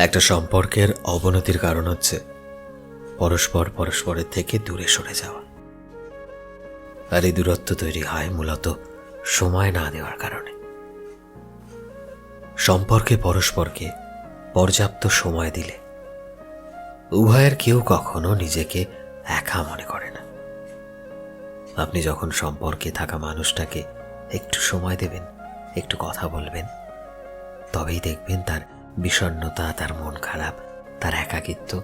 একটা সম্পর্কের অবনতির কারণ হচ্ছে পরস্পর পরস্পরের থেকে দূরে সরে যাওয়া। আর এই দূরত্ব তৈরি হয় মূলত সময় না দেওয়ার কারণে। সম্পর্কে পরস্পরকে পর্যাপ্ত সময় দিলে উভয়ের কেউ কখনো নিজেকে একা মনে করে না। আপনি যখন সম্পর্কে থাকা মানুষটাকে একটু সময় দেবেন, একটু কথা বলবেন, তবেই দেখবেন তার বিষণ্ণতা, তার মন খারাপ, তার একাকিত্ব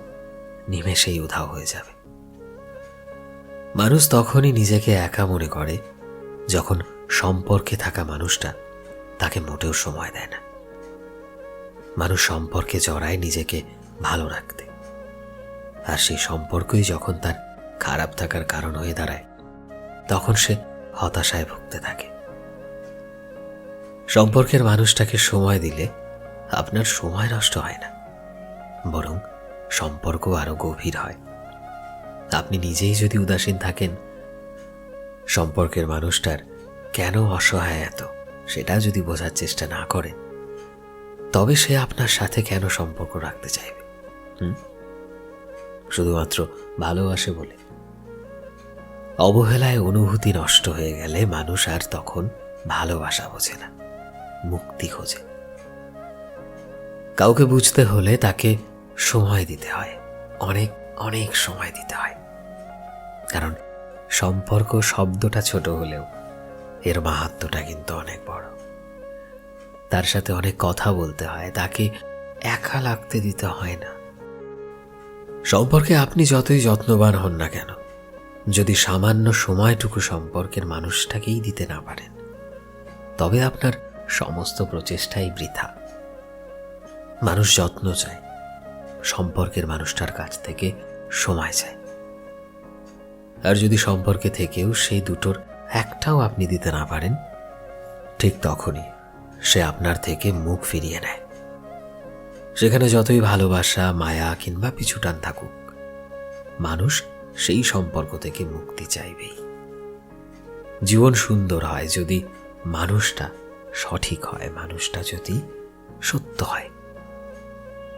নিমেষেই উধাও হয়ে যাবে। মানুষ তখনই নিজেকে একা মনে করে যখন সম্পর্কে থাকা মানুষটা তাকে মোটেও সময় দেয় না। মানুষ সম্পর্কে জড়ায় নিজেকে ভালো রাখতে। আর সেই সম্পর্কই যখন তার খারাপ থাকার কারণ হয়ে দাঁড়ায়, তখন সে হতাশায় ভুগতে থাকে। সম্পর্কের মানুষটাকে সময় দিলে আপনার সময় নষ্ট হয় না, বরং সম্পর্ক আরও গভীর হয়। আপনি নিজেই যদি উদাসীন থাকেন, সম্পর্কের মানুষটার কেন অসহায় এত, সেটা যদি বোঝার চেষ্টা না করেন, তবে সে আপনার সাথে কেন সম্পর্ক রাখতে চাইবে? শুধুমাত্র ভালোবাসে বলে। অবহেলায় অনুভূতি নষ্ট হয়ে গেলে মানুষ আর তখন ভালোবাসা বোঝে না, মুক্তি খোঁজে। কাউকে বুঝতে হলে তাকে সময় দিতে হয়। অনেক অনেক সময় দিতে হয়। কারণ সম্পর্ক শব্দটা ছোট হলেও এর মাহাত্মটা কিন্তু অনেক বড়। তার সাথে অনেক কথা বলতে হয়, তাকে একা লাগতে দিতে হয় না। সম্পর্কে আপনি যতই যত্নবান হন না কেন, যদি সামান্য সময়টুকু সম্পর্কের মানুষটাকেই দিতে না পারেন, তবে আপনার সমস্ত প্রচেষ্টাই বৃথা। মানুষ যত্ন চায়। সম্পর্কের মানুষটার কাছ থেকে সময় চায়। আর যদি সম্পর্কে থেকেও সেই দুটোর একটাও আপনি দিতে না পারেন, ঠিক তখনই সে আপনার থেকে মুখ ফিরিয়ে নেয়। সেখানে যতই ভালোবাসা, মায়া কিংবা পিছুটান থাকুক, মানুষ সেই সম্পর্ক থেকে মুক্তি চাইবেই। জীবন সুন্দর হয় যদি মানুষটা সঠিক হয়, মানুষটা যদি সত্য হয়।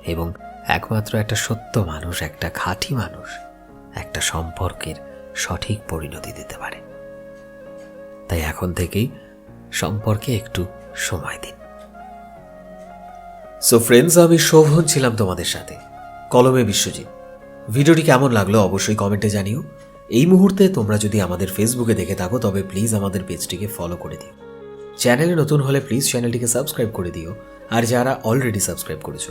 এবং একমাত্র একটা সত্য মানুষ, একটা খাঁটি মানুষ, একটা সম্পর্কের সঠিক পরিণতি দিতে পারে। তাই এখন থেকেই সম্পর্কে একটু সময় দিন। সো ফ্রেন্ডস আমি শোভন ছিলাম তোমাদের সাথে। কলমে বিশ্বজিৎ। ভিডিওটি কেমন লাগল অবশ্যই কমেন্টে জানিও। এই মুহূর্তে তোমরা যদি আমাদের ফেসবুকে দেখে থাকো, তবে প্লিজ আমাদের পেজটিকে ফলো করে দিও। চ্যানেলে নতুন হলে প্লিজ চ্যানেলটিকে সাবস্ক্রাইব করে দিও। আর যারা অলরেডি সাবস্ক্রাইব করেছ